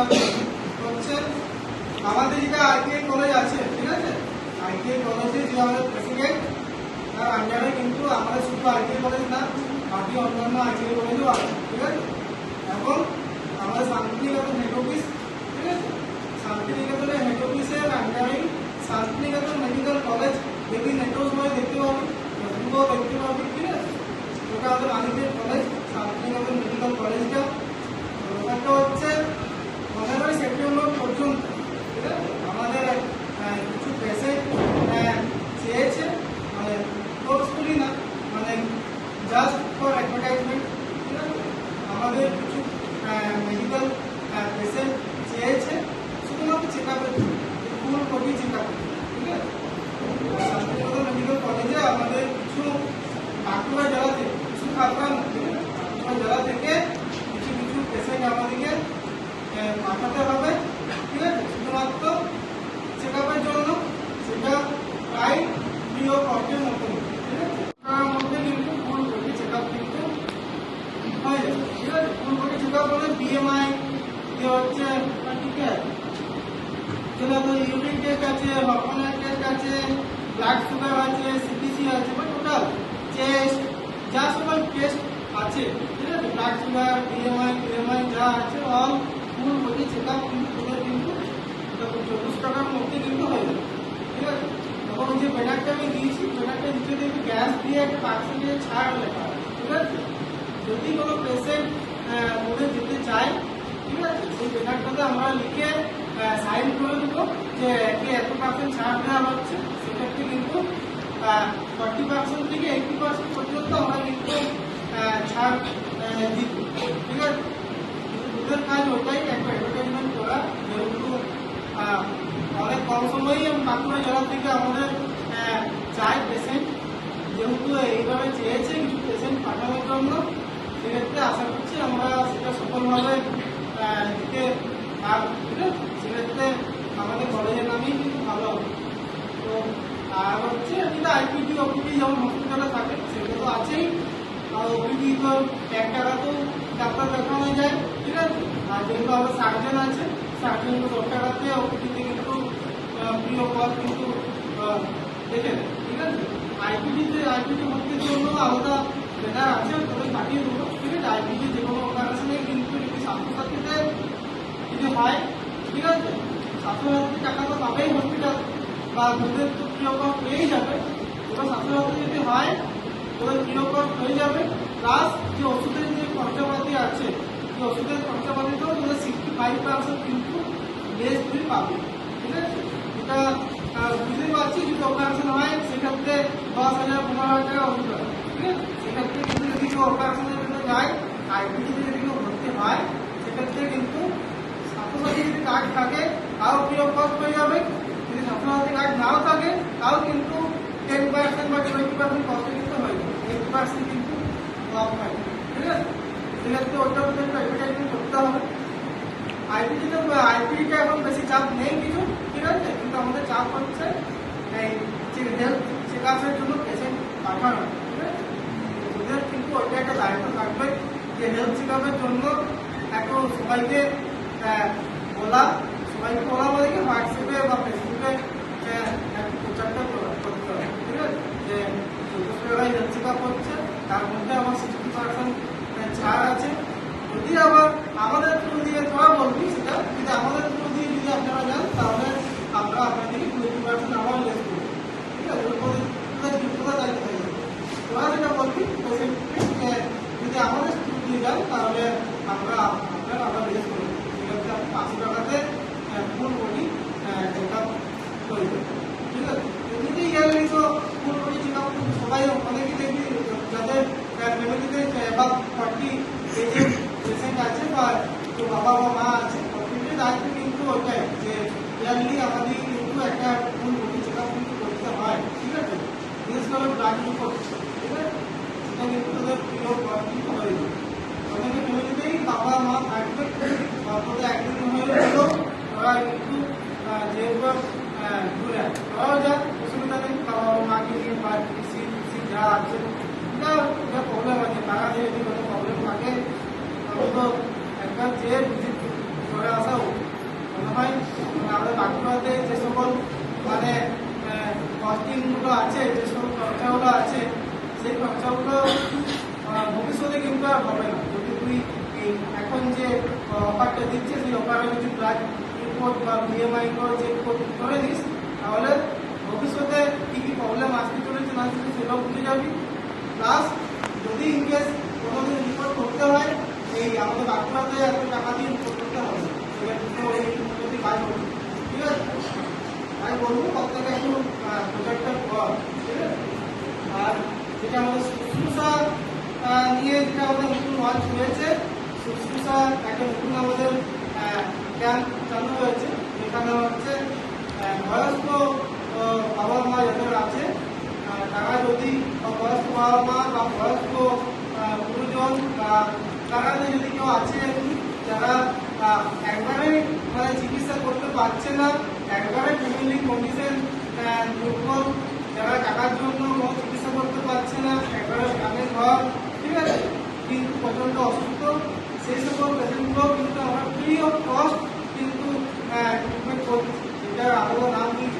হচ্ছে আমাদের যেটা আইটিআই কলেজ আছে, ঠিক আছে? আইটিআই কলেজে যে আমাদের প্রেসিডেন্ট তার আন্ডারে কিন্তু আমাদের শুধু আইটিআই কলেজ না, বাকি অন্যান্য আইটিআই কলেজও আছে, ঠিক আছে? এবং আমাদের শান্তিনিকেতন হেড অফিস ঠিক আছে? শান্তিনিকেতনের হেড অফিসের আন্ডারে শান্তিনিকেতন মেডিকেল কলেজ দেখি নেটওয়ার্ক সময় দেখতে পাবি ফেসবুকেও দেখতে পাবি, ঠিক আছে? ওটা আমাদের আলিপুর কলেজ শান্তিনিকেতন মেডিকেল কলেজটা ব্যাপারটা হচ্ছে পনেরোই সেপ্টেম্বর পর্যন্ত ঠিক আছে আমাদের আহ, কিছু পেশেন্ট চেয়েছে মানে ফোর্সফুলি না মানে জাস্ট ফর অ্যাডভার্টাইজমেন্ট ঠিক আছে আমাদের কিছু মেডিকেল পেশেন্ট চেয়েছে শুধুমাত্র চেক আপের ফুল বডি চেক আপ ঠিক আছে শান্তিনিকেতন মেডিকেল কলেজে আমাদের কিছু বাঁকুড়া জেলা থেকে কিছু বাঁকুড়া না, ঠিক আছে? বাঁকুড়া জেলা থেকে কিছু কিছু পেশেন্ট আমাদেরকে আহ, পাঠাতে হবে ঠিক আছে শুধুমাত্র চেক আপের জন্য সেটা প্রায় প্রিয় কর্মের মতো ঠিক আছে তার মধ্যে কিন্তু ফুল বডি চেক আপ কিন্তু হয়ে যাবে ঠিক আছে আপ বিএমআই হচ্ছে ঠিক আছে তো ইউরিন টেস্ট আছে হরমোনাল টেস্ট আছে ব্লাড সুগার আছে সিপিসি আছে বা টোটাল চেস্ট যা সকল টেস্ট আছে, ঠিক আছে? ব্লাড সুগার বিএমআই বিএমআই যা আছে all full body check up কিন্তু তোদের কিন্তু চব্বিশ টাকার মধ্যে কিন্তু হয়ে যাবে, ঠিক আছে? তখন যে ব্যানারটা আমি দিয়েছি ব্যানারটা নিচে দেখবি গ্যাস দিয়ে একটা পার্সেন্টেজ ছাড় লেখা ঠিক আছে? যদি কোনো পেশেন্ট ওদের যেতে চায় ঠিক আছে? সেই ব্যানারটাতে আমরা লিখে সাইন করে দেবো যে একে এত পার্সেন্ট ছাড় দেওয়া হচ্ছে। সেক্ষেত্রে কিন্তু ফর্টি পার্সেন্ট থেকে এইটি পার্সেন্ট পর্যন্ত আমরা কিন্তু ছাড় দিব। ঠিক আছে? ওদের কাজ ওটাই, একটা অ্যাডভার্টাইজমেন্ট করা। যেহেতু অনেক কম সময়েই বাঁকুড়া জেলা থেকে আমাদের যায় পেশেন্ট যেহেতু এইভাবে চেয়েছে কিছু পেশেন্ট পাঠানোর জন্য সেক্ষেত্রে আশা করছি আমরা সেটা সফলভাবে দিতে পারব। সেক্ষেত্রে আমাদের কলেজের নামেই কিন্তু ভালো হবে। তো, আর হচ্ছে কিন্তু আইপিটি ওপিটি যেমন হসপিটালে থাকে সেটা তো আছেই। আর ওপিটি তো এক টাকা তো ডাক্তার দেখানো যায়, ঠিক আছে? আর যেহেতু আমাদের সার্জন আছে সার্জন তো দশ টাকাতে ওপিটিতে কিন্তু প্রিয় পদ কিন্তু দেখে ঠিক আছে? আইপিটিতে আইপিটি ভর্তির জন্য আলাদা ব্যানার আছে তোদের পাঠিয়ে দেবো ঠিক আছে আইপিটি যে কোনো অপারেশনে কিন্তু যদি স্বাস্থ্যসাথীতে যদি হয়, ঠিক আছে, স্বাস্থ্যসাথী টাকা তো পাবেই হসপিটাল বা দুধের তো প্রিয়কর পেয়েই যাবে। এবার স্বাস্থ্যসাথী যদি হয় তোদের প্রিয়কর হয়ে যাবে প্লাস যে ওষুধের যে খরচাপাতি আছে সেই ওষুধের খরচাপাতিতেও তোদের সিক্সটি ফাইভ পার্সেন্ট কিন্তু লেস তুই পাবি। ঠিক আছে, এটা বুঝতেই পারছি যদি অপারেশন হয়, সেক্ষেত্রে দশ হাজার, পনেরো হাজার টাকা ওষুধ হয় সেক্ষেত্রে যদি কেউ অপারেশনের জন্য যায় আইপিটি যদি কেউ ভর্তি হয় সেক্ষেত্রে কিন্তু স্বাস্থ্যসাথী যদি কার্ড থাকে তাও প্রিয় কস্ট হয়ে যাবে যদি স্বাস্থ্যসাথী কার্ড নাও থাকে তাও কিন্তু টেন পার্সেন্ট বা টোয়েন্টি পার্সেন্ট কস্ট কিন্তু হয়ে যাবে এইটি পার্সেন্ট কিন্তু কম হয় ঠিক আছে সেক্ষেত্রে ওটার উপরে একটু অ্যাডভার্টাইজমেন্ট করতে হবে আইপিটিতে আইপিটিতে এখন বেশি চাপ নেই কিছু ঠিক আছে কিন্তু আমাদের চাপ হচ্ছে এই যে হেলথ চেক আপের জন্য পেশেন্ট পাঠানো কিন্তু ওইটা একটা দায়িত্ব থাকবে যে হেলথ চেকআপের জন্য এখন সবাইকে বলা সবাইকে বলা বলে কি হোয়াটসঅ্যাপে বা ফেসবুকে প্রচারটা করতে হবে, ঠিক আছে? যে চব্বিশ হেলথ চেক আপ হচ্ছে তার মধ্যে আমার সিক্সটি পার্সেন্ট ছাড় আছে। যদি আবার আমাদের থ্রু দিয়ে তোরা বলবি সেটা যদি আমাদের থ্রু দিয়ে যদি আপনারা যান তাহলে আমরা আপনাদেরকে টোয়েন্টি পার্সেন্ট আবার লেস করব ঠিক আছে ওর মধ্যে তোদের বিপ্লতা দায়িত্ব হয়ে যাবে তোরা যেটা বলবি পেশেন্টকে যে যদি আমাদের থ্রু দিয়ে যান তাহলে আমরা আপনার আবার লেস করব সেক্ষেত্রে আপনি পাঁচশো টাকাতে ফুল বডি চেক আপ করে দেবেন ঠিক আছে এমনিতে তো চেক আপ সবাই অনেকেই দেখবি যাদের ফ্যামিলিতে বা ফর্টি পেশেন্ট আছে বা কেউ বাবা বা মা আছে প্রত্যেকের দায়িত্ব কিন্তু ওটাই যে ইয়ারলি আমাদের কিন্তু একটা ফুল বডি চেক আপ কিন্তু করতে হয়, ঠিক আছে? বিশেষ করে ব্লাড রিপোর্ট ঠিক আছে? সেটা কিন্তু তাদের প্রিয় কিন্তু হয়ে যাবে অনেকে ফ্যামিলিতেই বাবা, মা থাকবে তোদের একদিন হয়ে গেলেও ওরা কিন্তু मागेंगे किसी किसी ग्राहक से ना उनका प्रॉब्लम आगे मारा दे यदि তো একবার যে ভিজিট করে আসা মনে হয় আমাদের বাঁকুড়াতে যে সকল মানে কস্টিংগুলো আছে যে খরচাগুলো আছে সেই খরচাগুলো ভবিষ্যতে কিন্তু আর হবে না যদি তুই এখন যে অফারটা দিচ্ছে সেই অফারটা যদি প্রায় ইম্পোর্ট বা বিএমআই করে যে করে দিস তাহলে ভবিষ্যতে কি কি প্রবলেম আসতে চলেছে না আসতে সেটাও বুঝে যাবি। প্লাস যদি ইনকেস কোনোদিন রিপোর্ট করতে হয়, এই আমাদের বাঁকুড়াতে এত টাকা দিয়ে রিপোর্ট করতে হবে। এবার যদি কাজ করবি। ঠিক আছে? আমি বলব, প্রত্যেকে একটু প্রজেক্টটা ঠিক আছে? আর যেটা আমাদের শুশ্রূষা নিয়ে যেটা আমাদের নতুন লঞ্চ হয়েছে শুশ্রূষা একটা নতুন আমাদের ক্যাম্প চালু হয়েছে। যেখানে হচ্ছে বয়স্ক বাবা মা যাদের আছে তারা যদি বয়স্ক বাবা মা বা বয়স্ক গুরুজন তারা যদি কেউ আছে যারা একবারে মানে চিকিৎসা করতে পারছে না, একবারে ফ্যামিলি কন্ডিশন দুর্বল, যারা টাকার জন্য চিকিৎসা করতে পারছে না, একবারে গ্রামের ঘর, ঠিক আছে, কিন্তু প্রচণ্ড অসুস্থ, সেই সকল পেশেন্টগুলো কিন্তু আমরা ফ্রি অফ কস্ট কিন্তু ট্রিটমেন্ট করছি। যেটা আলাদা নাম দিয়েছি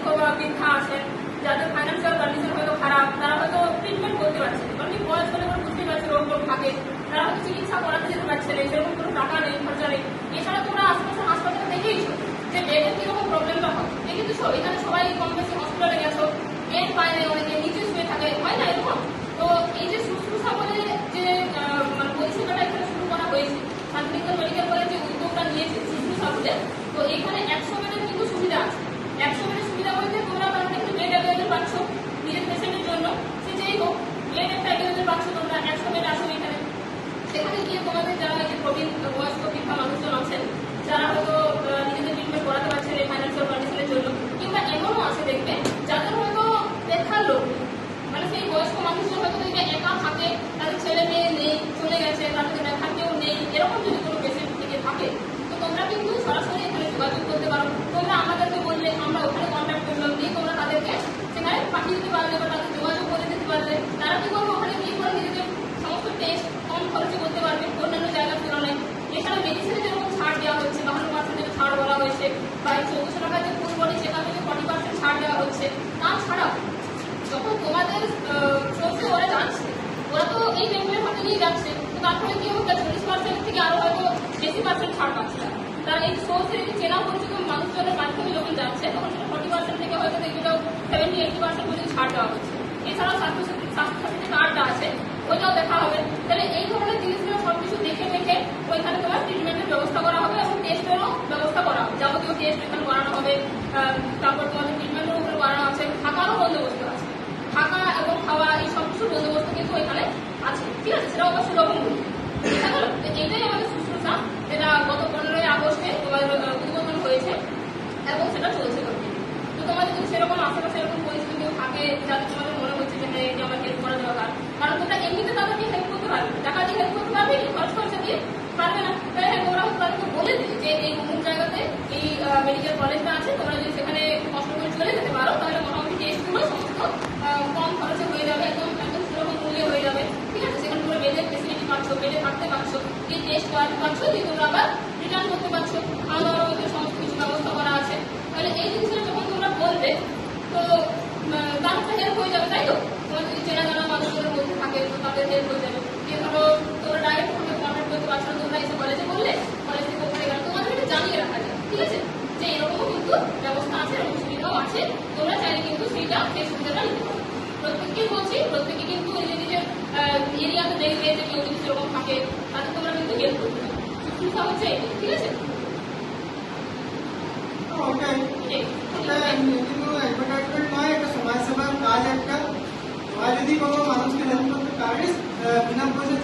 বৃদ্ধ বা বৃদ্ধা যাদের ফাইন্যান্সিয়াল কন্ডিশন হয়তো খারাপ, তারা হয়তো ট্রিটমেন্ট করতে পারছে না। কারণ কি বয়স হলে কোনো বুঝতেই পারছে রোগ টোগ থাকে। তারা হয়তো চিকিৎসা করাতে যেতে পারছে না, সেরকম কোনো টাকা নেই, খরচা নেই। এছাড়া তোমরা আশেপাশে হাসপাতালে দেখেইছো যে বেডের কীরকম প্রবলেমটা হয়? দেখেছ এখানে সবাই কম বেশি হসপিটালে গেছো বেড পায় না অনেকে নিচে শুয়ে থাকে হয় না এরকম তো এই যে শুশ্রূষা বলে যে আহ, মানে পরিষেবাটা এখানে শুরু করা হয়েছে শান্তিনিকেতন মেডিকেল কলেজ যে উদ্যোগটা নিয়েছে শুশ্রূষা বলে তো এখানে একশো বেডের কিন্তু সুবিধা আছে একশো বেডের সুবিধা বলতে তোমরা কারণ একটু বেড অ্যাভেলেবেল পাচ্ছ নিজের পেশেন্টের জন্য সে যেই হোক বেড একটা অ্যাভেলেবেল পাচ্ছ তোমরা একশো বেড আসো এখানে সেখানে গিয়ে তোমাদের যারা এই যে প্রবীণ বয়স্ক বৃদ্ধা মানুষজন আছেন যারা হয়তো আহ, নিজেদের ট্রিটমেন্ট করাতে পারছেন এই ফাইন্যান্সিয়াল কন্ডিশনের জন্য কিংবা এমনও আছে দেখবে যাদের হয়তো দেখার লোক নেই। মানে মানুষজন হয়তো দেখবে একা থাকে তাদের ছেলে মেয়ে নেই, চলে গেছে, তাদের দেখার কেউ নেই, এরকম যদি কোনো পেশেন্ট থেকে থাকে, তো তোমরা কিন্তু সরাসরি এখানে যোগাযোগ করতে পারো। তোমরা আমাদেরকে বললে, আমরা ওখানে কন্ট্যাক্ট করলাম, দিয়ে তোমরা তাদেরকে সেখানে পাঠিয়ে দিতে পারলে বা তাদের যোগাযোগ করে দিতে পারলে, তারা কি করবে? ওখানে গিয়ে করে নিজেদের সমস্ত টেস্ট কম খরচে করতে পারবে অন্যান্য জায়গার তুলনায়। এছাড়া মেডিসিনে যেরকম ছাড় দেওয়া হচ্ছে, বাহান্ন পার্সেন্টের ছাড় বলা হয়েছে বা চৌদ্দশো টাকার যে ফুল বডি চেক আপে যে ফর্টি পার্সেন্ট ছাড় দেওয়া হচ্ছে তাছাড়াও যখন তোমাদের সোর্সে ওরা যাচ্ছে ওরা তো এই পেমেন্টের হাতে নিয়ে যাচ্ছে তো তারপরে কি হবে চল্লিশ পার্সেন্ট থেকে আরও হয়তো বেশি পার্সেন্ট ছাড় পাচ্ছে। তারা। তারা এই এই যে চেনা পরিচিত মানুষজনের মাধ্যমে যখন যাচ্ছে, তখন সেটা ফর্টি পার্সেন্ট থেকে হয়তো দেখবে সেভেন্টি এইটি পার্সেন্ট পর্যন্ত ছাড় দেওয়া হচ্ছে। এছাড়াও স্বাস্থ্যসাথী স্বাস্থ্যসাথী কার্ডটা আছে, ওইটাও দেখা হবে। তাহলে এই ধরনের জিনিসগুলো সবকিছু দেখে দেখে ওইখানে তোমার ট্রিটমেন্টের ব্যবস্থা করা হবে এবং টেস্টেরও ব্যবস্থা করা হবে। যাবতীয় টেস্ট এখানে করানো হবে তারপর তোমাদের ট্রিটমেন্টের উপরে করানো আছে। থাকারও বন্দোবস্ত আছে। থাকা এবং খাওয়া, এই সব কিছু বন্দোবস্ত কিন্তু এখানে আছে ঠিক আছে সেটা অবশ্যই রকম এটাই আমাদের শুশ্রূষা। যেটা গত পনেরোই আগস্টে তোমার উদ্বোধন হয়েছে এবং সেটা চলছে তো তোমাদের যদি সেরকম আশেপাশে এরকম পরিস্থিতি কেউ থাকে যাতে তোমাদের মনে হচ্ছে যে হ্যাঁ এটা আমার হেল্প করা দরকার, কারণ তোমরা এমনিতে তাদেরকে হেল্প করতে পারবে। টাকা দিয়ে হেল্প করতে পারবে খরচ খরচা দিয়ে পারবে না। তাহলে হ্যাঁ তোমরা হয়তো তাদেরকে বলে দিলে যে, এই অমুক জায়গাতে এই মেডিকেল কলেজটা আছে তোমরা যদি সেখানে কষ্ট করে চলে যেতে পারো তাহলে মোটামুটি টেস্টগুলো সমস্ত আহ, কম খরচে হয়ে যাবে একদম একদম সুলভ মূল্যে হয়ে যাবে ঠিক আছে সেখানে তোমরা বেডের বেডে থাকতে পারছ? এই টেস্ট করাতে পারছ দিয়ে তোমরা আবার রিটার্ন করতে পারছ। খাওয়া দাওয়ার মধ্যে সমস্ত কিছু ব্যবস্থা করা আছে। তাহলে এই জিনিসটা যখন তোমরা বলবে, তো তার হেল্প হয়ে যাবে, তাই তো? তোমার যদি চেনা জানা মানুষদের মধ্যে থাকে, তো তাদের হেল্প হয়ে যাবে। দিয়ে ধরো, তোমরা ডাইরেক্ট ওখানে কন্ট্যাক্ট করতে পারছ না, তোমরা এসে কলেজে বললে কলেজ থেকে ওখানে গেলে, তোমাদের এটা জানিয়ে রাখা যায়, ঠিক আছে? যে এরকমও কিন্তু ব্যবস্থা আছে, এরকম সুবিধাও আছে। তোমরা চাইলে কিন্তু সেইটা সেই সুবিধাটা নিতে পারো। প্রত্যেককেই বলছি প্রত্যেকে কিন্তু নিজের নিজের এরিয়াতে দেখবে যে কেউ যদি সেরকম থাকে তাতে তোমরা কিন্তু হেল্প করতে পারো শুশ্রূষা হচ্ছে এটাই, ঠিক আছে তো ওটাই এটাই। এটা কোনো অ্যাডভার্টাইজমেন্ট নয় এটা সমাজসেবার কাজ একটা তোরা যদি কোনো মানুষকে হেল্প করতে পারিস আহ, বিনা পয়সা